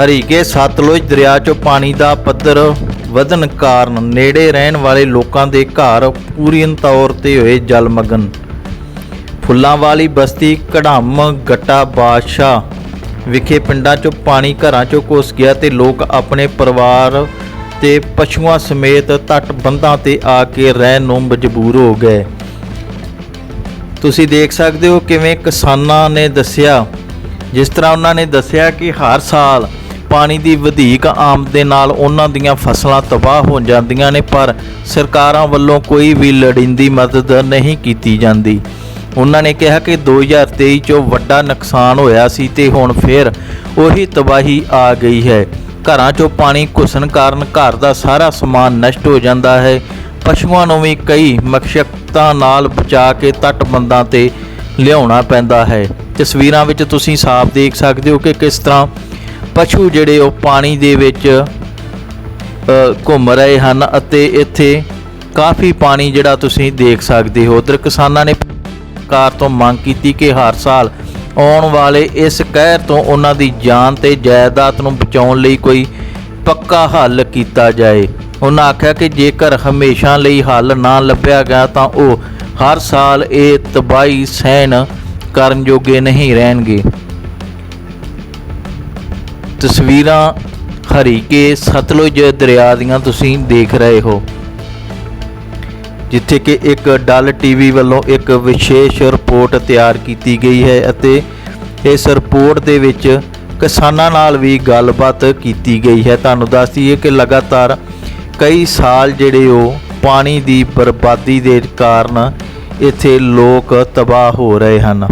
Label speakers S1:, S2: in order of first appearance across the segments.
S1: ਹਰੀਕੇ ਸਤਲੁਜ ਦਰਿਆ 'ਚੋਂ ਪਾਣੀ ਦਾ ਪੱਧਰ ਵਧਣ ਕਾਰਨ ਨੇੜੇ ਰਹਿਣ ਵਾਲੇ ਲੋਕਾਂ ਦੇ ਘਰ ਪੂਰੀ ਤੌਰ ਤੇ ਹੋਏ ਜਲਮਗਨ। ਫੁੱਲਾਂ ਵਾਲੀ ਬਸਤੀ ਕਢਮ ਗੱਟਾ ਬਾਦਸ਼ਾਹ ਵਿਖੇ ਪਿੰਡਾਂ 'ਚੋਂ ਪਾਣੀ ਘਰਾਂ 'ਚੋਂ ਘੁਸ ਗਿਆ ਤੇ ਲੋਕ ਆਪਣੇ ਪਰਿਵਾਰ ਤੇ ਪਸ਼ੂਆਂ ਸਮੇਤ ਤੱਟ ਬੰਦਾਂ ਤੇ ਆ ਕੇ ਰਹਿਣ ਨੂੰ ਮਜਬੂਰ ਹੋ ਗਏ। ਤੁਸੀਂ ਦੇਖ ਸਕਦੇ ਹੋ ਕਿਵੇਂ ਕਿਸਾਨਾਂ ਨੇ ਦੱਸਿਆ, ਜਿਸ ਤਰ੍ਹਾਂ ਉਹਨਾਂ ਨੇ ਦੱਸਿਆ ਕਿ ਹਰ ਸਾਲ ਪਾਣੀ ਦੀ ਵਧੇਕ ਆਮਦ ਦੇ ਨਾਲ ਉਹਨਾਂ ਦੀਆਂ ਫਸਲਾਂ ਤਬਾਹ ਹੋ ਜਾਂਦੀਆਂ ਨੇ, ਪਰ ਸਰਕਾਰਾਂ ਵੱਲੋਂ ਕੋਈ ਵੀ ਲੋੜੀਂਦੀ ਮਦਦ ਨਹੀਂ ਕੀਤੀ ਜਾਂਦੀ। ਉਹਨਾਂ ਨੇ ਕਿਹਾ ਕਿ 2023 ਚੋਂ ਵੱਡਾ ਨੁਕਸਾਨ ਹੋਇਆ ਸੀ ਤੇ ਹੁਣ ਫਿਰ ਉਹੀ ਤਬਾਹੀ ਆ ਗਈ ਹੈ। ਘਰਾਂ 'ਚੋਂ ਪਾਣੀ ਘੁਸਣ ਕਾਰਨ ਘਰ ਦਾ ਸਾਰਾ ਸਮਾਨ ਨਸ਼ਟ ਹੋ ਜਾਂਦਾ ਹੈ। ਪਸ਼ੂਆਂ ਨੂੰ ਵੀ ਕਈ ਮਕਸ਼ਕਤਾਂ ਨਾਲ ਬਚਾ ਕੇ ਤਟਬੰਧਾਂ ਤੇ ਲਿਆਉਣਾ ਪੈਂਦਾ ਹੈ। ਤਸਵੀਰਾਂ ਵਿੱਚ ਤੁਸੀਂ ਸਾਫ਼ ਦੇਖ ਸਕਦੇ ਹੋ ਕਿ ਕਿਸ ਤਰ੍ਹਾਂ ਪਸ਼ੂ ਜਿਹੜੇ ਉਹ ਪਾਣੀ ਦੇ ਵਿੱਚ ਘੁੰਮ ਰਹੇ ਹਨ ਅਤੇ ਇੱਥੇ ਕਾਫੀ ਪਾਣੀ ਜਿਹੜਾ ਤੁਸੀਂ ਦੇਖ ਸਕਦੇ ਹੋ। ਉਧਰ ਕਿਸਾਨਾਂ ਨੇ ਸਰਕਾਰ ਤੋਂ ਮੰਗ ਕੀਤੀ ਕਿ ਹਰ ਸਾਲ ਆਉਣ ਵਾਲੇ ਇਸ ਕਹਿਰ ਤੋਂ ਉਹਨਾਂ ਦੀ ਜਾਨ ਤੇ ਜਾਇਦਾਦ ਨੂੰ ਬਚਾਉਣ ਲਈ ਕੋਈ ਪੱਕਾ ਹੱਲ ਕੀਤਾ ਜਾਏ। ਉਹਨਾਂ ਆਖਿਆ ਕਿ ਜੇਕਰ ਹਮੇਸ਼ਾ ਲਈ ਹੱਲ ਨਾ ਲੱਭਿਆ ਗਿਆ ਤਾਂ ਉਹ ਹਰ ਸਾਲ ਇਹ ਤਬਾਹੀ ਸਹਿਣ ਕਰਨ ਜੋਗੇ ਨਹੀਂ ਰਹਿਣਗੇ। ਤਸਵੀਰਾਂ ਹਰੀਕੇ ਸਤਲੁਜ ਦਰਿਆ ਦੀਆਂ ਤੁਸੀਂ ਦੇਖ ਰਹੇ ਹੋ। ਜਿੱਥੇ ਕਿ ਇੱਕ ਡਲ ਟੀਵੀ ਵੱਲੋਂ ਇੱਕ ਵਿਸ਼ੇਸ਼ ਰਿਪੋਰਟ ਤਿਆਰ ਕੀਤੀ ਗਈ ਹੈ ਅਤੇ ਇਸ ਰਿਪੋਰਟ ਦੇ ਵਿੱਚ ਕਿਸਾਨਾਂ ਨਾਲ ਵੀ ਗੱਲਬਾਤ ਕੀਤੀ ਗਈ ਹੈ। ਤੁਹਾਨੂੰ ਦੱਸ ਦਈਏ ਕਿ ਲਗਾਤਾਰ ਕਈ ਸਾਲ ਜਿਹੜੇ ਉਹ ਪਾਣੀ ਦੀ ਬਰਬਾਦੀ ਦੇ ਕਾਰਨ ਇੱਥੇ ਲੋਕ ਤਬਾਹ ਹੋ ਰਹੇ ਹਨ।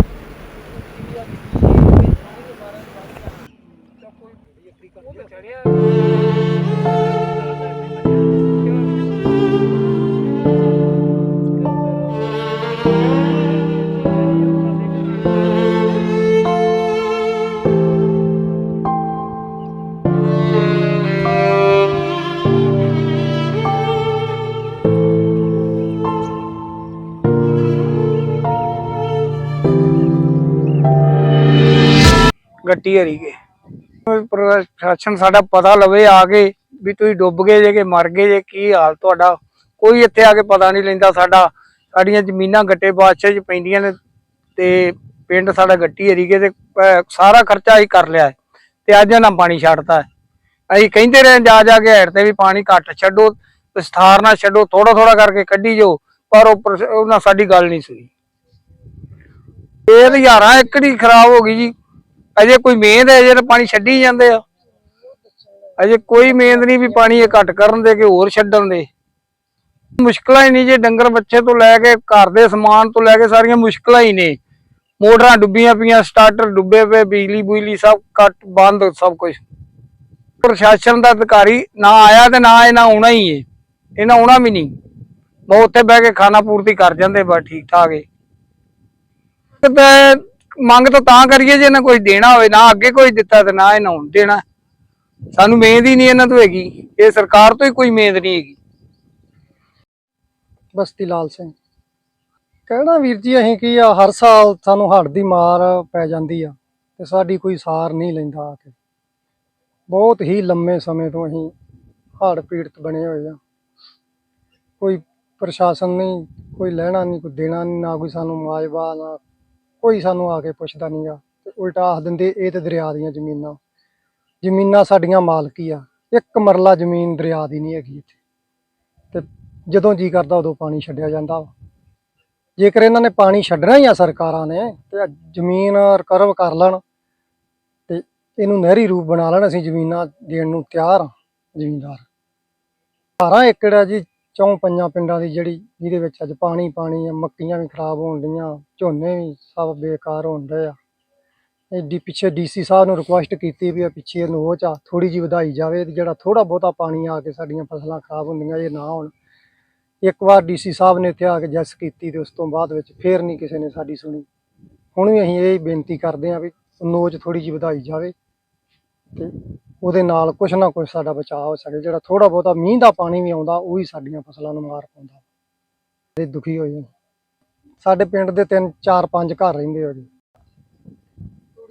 S2: ਗੱਟੀ ਹਰੀ ਕੇ ਕੋਈ ਪ੍ਰਸ਼ਾਸਨ ਸਾਡਾ ਪਤਾ ਲਵੇ ਆ ਕੇ ਵੀ ਤੁਸੀਂ ਡੁੱਬ ਗਏ ਜੇ ਕਿ ਮਰ ਗਏ ਜੇ, ਕੀ ਹਾਲ ਤੁਹਾਡਾ? ਕੋਈ ਇੱਥੇ ਆ ਕੇ ਪਤਾ ਨਹੀਂ ਲੈਂਦਾ ਸਾਡਾ। ਸਾਡੀਆਂ ਜ਼ਮੀਨਾਂ ਗੱਟੇ ਬਾਦਸ਼ਾਹ 'ਚ ਪੈਂਦੀਆਂ ਨੇ ਤੇ ਪਿੰਡ ਸਾਡਾ ਗੱਟੀ ਹਰੀ ਤੇ ਸਾਰਾ ਖਰਚਾ ਅਸੀਂ ਕਰ ਲਿਆ ਤੇ ਅੱਜ ਇਹਨਾਂ ਪਾਣੀ ਛੱਡਤਾ ਅਸੀਂ ਕਹਿੰਦੇ ਰਹੇ ਜਾ ਜਾ ਕੇ ਹੈਡ ਤੇ ਵੀ ਪਾਣੀ ਘੱਟ ਛੱਡੋ, ਵਿਸਥਾਰ ਨਾਲ ਛੱਡੋ ਥੋੜਾ ਥੋੜਾ ਕਰਕੇ ਕੱਢੀ ਜਾਓ, ਪਰ ਉਹ ਪ੍ਰਸ਼- ਉਹਨਾਂ ਸਾਡੀ ਗੱਲ ਨਹੀਂ ਸੁਣੀ। ਇਹ ਤਾਂ ਹਜ਼ਾਰਾਂ ਏਕੜ ਹੀ ਖਰਾਬ ਹੋ ਗਈ ਜੀ। ਅਜੇ ਕੋਈ ਮਿਹਨਤ ਹੈ, ਅਜੇ ਤਾਂ ਪਾਣੀ ਛੱਡੀ ਜਾਂਦੇ ਆ। ਅਜੇ ਕੋਈ ਮਿਹਨਤ ਨਹੀਂ ਵੀ ਪਾਣੀ ਇਹ ਕਰਨ ਦੇ ਕਿ ਹੋਰ ਛੱਡਣ ਦੇ। ਮੁਸ਼ਕਲਾਂ ਹੀ ਨਹੀਂ ਜੇ ਡੰਗਰ ਬੱਚੇ ਤੋਂ ਲੈ ਕੇ ਘਰ ਦੇ ਸਮਾਨ ਤੋਂ ਲੈ ਕੇ ਸਾਰੀਆਂ ਮੁਸ਼ਕਲਾਂ ਹੀ ਨੇ। ਮੋਟਰਾਂ ਡੁੱਬੀਆਂ ਪਈਆਂ, ਸਟਾਰਟਰ ਡੁੱਬੇ ਪਏ, ਬਿਜਲੀ ਬੁਜਲੀ ਸਭ ਕੱਟ ਬੰਦ ਸਭ ਕੁਝ ਪ੍ਰਸ਼ਾਸਨ ਦਾ ਅਧਿਕਾਰੀ ਨਾ ਆਇਆ ਤੇ ਨਾ ਇਹਨਾਂ ਆਉਣਾ ਹੀ ਏ ਇਹਨਾਂ ਆਉਣਾ ਵੀ ਨਹੀਂ। ਉਹ ਉੱਥੇ ਬਹਿ ਕੇ ਖਾਣਾ ਪੂਰਤੀ ਕਰ ਜਾਂਦੇ, ਬਸ ਠੀਕ ਠਾਕ ਏ ਤੇ ਮੰਗ ਤਾਂ ਤਾਂ ਕਰੀਏ ਜੇ ਇਹਨਾਂ ਕੋਈ ਦੇਣਾ ਹੋਵੇ, ਨਾ ਅੱਗੇ ਕੋਈ ਦਿੱਤਾ ਤੇ ਨਾ ਇਹਨਾਂ ਹੁਣ ਦੇਣਾ। ਸਾਨੂੰ ਮਿਹਨਤ ਹੀ ਨਹੀਂ ਇਹਨਾਂ ਤੋਂ ਹੈਗੀ। ਇਹ ਸਰਕਾਰ ਤੋਂ ਹੀ ਕੋਈ ਮਿਹਨਤ ਨਹੀਂ ਹੈਗੀ।
S3: ਬਸਤੀ ਲਾਲ ਸਿੰਘ। ਕਹਿਣਾ ਵੀਰ ਜੀ ਅਸੀਂ ਕੀ ਆ, ਹਰ ਸਾਲ ਸਾਨੂੰ ਹੜ੍ਹ ਦੀ ਮਾਰ ਪੈ ਜਾਂਦੀ ਆ ਤੇ ਸਾਡੀ ਕੋਈ ਸਾਰ ਨਹੀਂ ਲੈਂਦਾ ਆ ਕੇ। ਬਹੁਤ ਹੀ ਲੰਮੇ ਸਮੇਂ ਤੋਂ ਅਸੀਂ ਹੜ੍ਹ ਪੀੜਤ ਬਣੇ ਹੋਏ ਆ। ਕੋਈ ਪ੍ਰਸ਼ਾਸਨ ਨਹੀਂ, ਕੋਈ ਲੈਣਾ ਨਹੀਂ, ਕੋਈ ਦੇਣਾ ਨਹੀਂ, ਨਾ ਕੋਈ ਸਾਨੂੰ ਮੁਆਵਜ਼ਾ ਨਾ ਕੋਈ ਸਾਨੂੰ ਆ ਕੇ ਪੁੱਛਦਾ ਨਹੀਂਗਾ ਤੇ ਉਲਟਾ ਆਖ ਦਿੰਦੇ, ਇਹ ਤੇ ਦਰਿਆ ਦੀਆਂ ਜ਼ਮੀਨਾਂ। ਜ਼ਮੀਨਾਂ ਸਾਡੀਆਂ ਮਾਲਕੀ ਆ। ਇੱਕ ਮਰਲਾ ਜ਼ਮੀਨ ਦਰਿਆ ਦੀ ਨਹੀਂ ਹੈਗੀ ਇੱਥੇ। ਤੇ ਜਦੋਂ ਜੀ ਕਰਦਾ, ਉਦੋਂ ਪਾਣੀ ਛੱਡਿਆ ਜਾਂਦਾ ਵਾ। ਜੇਕਰ ਇਹਨਾਂ ਨੇ ਪਾਣੀ ਛੱਡਣਾ ਹੀ ਆ ਸਰਕਾਰਾਂ ਨੇ, ਤੇ ਜ਼ਮੀਨ ਰਿਕਰਵ ਕਰ ਲੈਣ, ਤੇ ਇਹਨੂੰ ਨਹਿਰੀ ਰੂਪ ਬਣਾ ਲੈਣ, ਅਸੀਂ ਜ਼ਮੀਨਾਂ ਦੇਣ ਨੂੰ ਤਿਆਰ ਹਾਂ ਜ਼ਮੀਨਦਾਰ। 12 ਏਕੜ ਆ ਜੀ ਚੌਂ ਪੰਜਾਂ ਪਿੰਡਾਂ ਦੀ ਜਿਹੜੀ, ਜਿਹਦੇ ਵਿੱਚ ਅੱਜ ਪਾਣੀ ਪਾਣੀ ਆ, ਮੱਕੀਆਂ ਵੀ ਖਰਾਬ ਹੋਣ ਡੀਆਂ ਝੋਨੇ ਵੀ ਸਭ ਬੇਕਾਰ ਹੋਣ ਡਏ ਆ। ਇਹ ਡੀ, ਪਿੱਛੇ ਡੀਸੀ ਸਾਹਿਬ ਨੂੰ ਰਿਕੁਐਸਟ ਕੀਤੀ ਵੀ ਆ ਪਿੱਛੇ ਨੋਚ ਆ ਥੋੜੀ ਜੀ ਵਧਾਈ ਜਾਵੇ ਤੇ ਜਿਹੜਾ ਥੋੜਾ ਬਹੁਤਾ ਪਾਣੀ ਆ ਕੇ ਸਾਡੀਆਂ ਫਸਲਾਂ ਖਰਾਬ ਹੁੰਦੀਆਂ, ਇਹ ਨਾ ਹੋਣ। ਇੱਕ ਵਾਰ ਡੀਸੀ ਸਾਹਿਬ ਨੇ ਇੱਥੇ ਆ ਕੇ ਜੱਸ ਕੀਤੀ ਤੇ ਉਸ ਤੋਂ ਬਾਅਦ ਵਿੱਚ ਫੇਰ ਨਹੀਂ ਕਿਸੇ ਨੇ ਸਾਡੀ ਸੁਣੀ। ਹੁਣ ਵੀ ਅਸੀਂ ਇਹ ਬੇਨਤੀ ਕਰਦੇ ਹਾਂ ਵੀ ਨੋਚ ਥੋੜੀ ਜਿਹੀ ਵਧਾਈ ਜਾਵੇ ਤੇ ਉਹਦੇ ਨਾਲ ਕੁਛ ਨਾ ਕੁਛ ਸਾਡਾ ਬਚਾਅ ਹੋ ਸਕੇ, ਜਿਹੜਾ ਥੋੜਾ ਬਹੁਤਾ ਮੀਂਹ ਦਾ ਪਾਣੀ ਵੀ ਆਉਂਦਾ, ਉਹ ਹੀ ਸਾਡੀਆਂ ਫਸਲਾਂ ਨੂੰ ਮਾਰ ਪਾਉਂਦਾ। ਤੇ ਦੁਖੀ ਹੋਏ ਸਾਡੇ ਪਿੰਡ ਦੇ ਤਿੰਨ, ਚਾਰ, ਪੰਜ ਘਰ ਰਹਿੰਦੇ ਹੋ ਜੀ।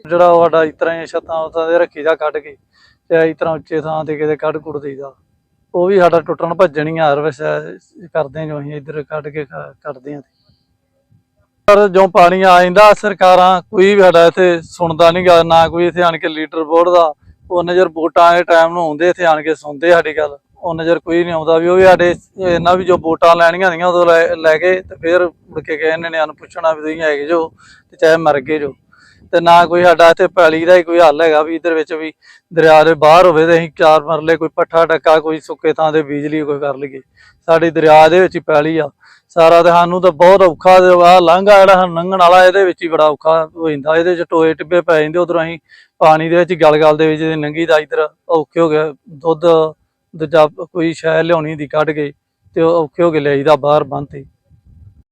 S4: ਜਿਹੜਾ ਸਾਡਾ ਇਸ ਤਰ੍ਹਾਂ ਹੀ ਛੱਤਾਂ ਉਤਾਂ ਦੇ ਰੱਖੀ ਕੱਢ ਕੇ ਚਾਹੇ ਇਸ ਤਰ੍ਹਾਂ ਉੱਚੇ ਥਾਂ ਤੇ ਕਿਤੇ ਕੱਢ ਕੁੱਟ ਦੇਈਦਾ। ਉਹ ਵੀ ਸਾਡਾ ਟੁੱਟਣ ਭੱਜਣ ਹੀ ਹਰ ਕਰਦੇ ਜੋ ਅਸੀਂ ਇੱਧਰ ਕੱਢ ਕੇ ਕੱਢਦੇ ਹਾਂ ਪਰ ਜੋ ਪਾਣੀ ਆ ਜਾਂਦਾ, ਸਰਕਾਰਾਂ ਕੋਈ ਵੀ ਸਾਡਾ ਇੱਥੇ ਸੁਣਦਾ ਨਹੀਂ ਗਾ, ਨਾ ਕੋਈ ਇੱਥੇ ਆਣ ਕੇ ਲੀਡਰ ਬੋਰਡ ਦਾ ਉਹ ਨਜ਼ਰ ਵੋਟਾਂ ਦੇ ਟਾਈਮ ਨੂੰ ਆਉਂਦੇ, ਇੱਥੇ ਆਣ ਕੇ ਸੁਣਦੇ ਸਾਡੀ ਗੱਲ। ਉਹ ਨਜ਼ਰ ਕੋਈ ਨਹੀਂ ਆਉਂਦਾ ਵੀ ਉਹ ਵੀ ਸਾਡੇ ਇਹਨਾਂ ਵੀ ਜੋ ਵੋਟਾਂ ਲੈਣੀਆਂ ਹੁੰਦੀਆਂ ਉਦੋਂ ਲੈ ਲੈ ਕੇ ਤੇ ਫਿਰ ਮੁੜ ਕੇ ਗਏ ਨੇ ਨੂੰ ਪੁੱਛਣਾ ਵੀ ਤੁਸੀਂ ਹੈਗੇ ਜੋ, ਤੇ ਚਾਹੇ ਮਰ ਗਏ ਜੋ। ਤੇ ਨਾ ਕੋਈ ਸਾਡਾ ਇੱਥੇ ਪੈਲੀ ਦਾ ਹੀ ਕੋਈ ਹੱਲ ਹੈਗਾ ਵੀ ਇਧਰ ਵਿੱਚ ਵੀ ਦਰਿਆ ਦੇ ਬਾਹਰ ਹੋਵੇ ਤੇ ਅਸੀਂ ਚਾਰ ਮਰਲੇ ਕੋਈ ਪੱਠਾ ਟੱਕਾ ਕੋਈ ਸੁੱਕੇ ਥਾਂ ਤੇ ਬਿਜਲੀ ਕੋਈ ਕਰ ਲਈਏ। ਸਾਡੀ ਦਰਿਆ ਦੇ ਵਿੱਚ ਹੀ ਪੈਲੀ ਆ। ਸਾਰਾ ਤੇ ਸਾਨੂੰ ਤਾਂ ਬਹੁਤ ਔਖਾ ਆ ਲੰਘਾ ਜਿਹੜਾ ਸਾਨੂੰ ਲੰਘਣ ਵਾਲਾ, ਇਹਦੇ ਵਿੱਚ ਹੀ ਬੜਾ ਔਖਾ ਹੋ ਜਾਂਦਾ। ਇਹਦੇ ਚ ਟੋਏ ਟਿੱਬੇ ਪੈ ਜਾਂਦੇ, ਉਧਰੋਂ ਅਸੀਂ ਪਾਣੀ ਦੇ ਵਿੱਚ ਗਲ ਗਲ ਦੇ ਵਿੱਚ ਜੇ ਦਾ ਇਧਰ ਔਖੇ ਹੋ ਗਏ। ਦੁੱਧ, ਦੂਜਾ ਕੋਈ ਸ਼ਹਿਰ ਲਿਆਉਣੀ ਦੀ ਕੱਢ ਕੇ ਤੇ ਔਖੇ ਹੋ ਕੇ ਲਿਆਈਦਾ ਬਾਹਰ ਬੰਨ੍ਹ ਤੇ।